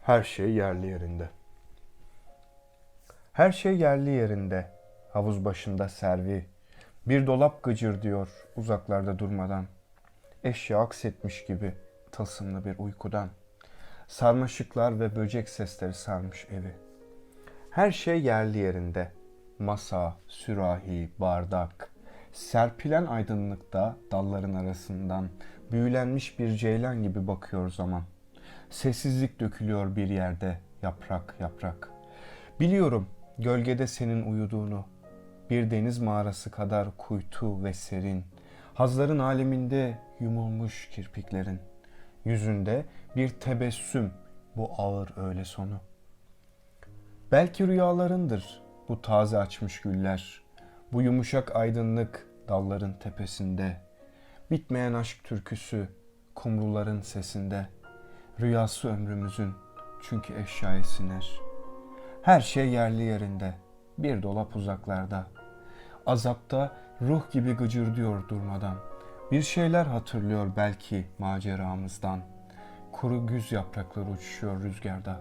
Her şey yerli yerinde. Her şey yerli yerinde. Havuz başında servi. Bir dolap gıcır diyor uzaklarda durmadan. Eşya aksetmiş gibi tılsımlı bir uykudan. Sarmaşıklar ve böcek sesleri sarmış evi. Her şey yerli yerinde. Masa, sürahi, bardak. Serpilen aydınlıkta dalların arasından büyülenmiş bir ceylan gibi bakıyor zaman. Sessizlik dökülüyor bir yerde yaprak yaprak. Biliyorum gölgede senin uyuduğunu. Bir deniz mağarası kadar kuytu ve serin. Hazların aleminde yumulmuş kirpiklerin. Yüzünde bir tebessüm bu ağır öğle sonu. Belki rüyalarındır bu taze açmış güller. Bu yumuşak aydınlık dalların tepesinde. Bitmeyen aşk türküsü kumruların sesinde. Rüyası ömrümüzün çünkü eşyaya siner. Her şey yerli yerinde, bir dolap uzaklarda. Azapta ruh gibi gıcırdıyor durmadan. Bir şeyler hatırlıyor belki maceramızdan. Kuru güz yaprakları uçuşuyor rüzgarda.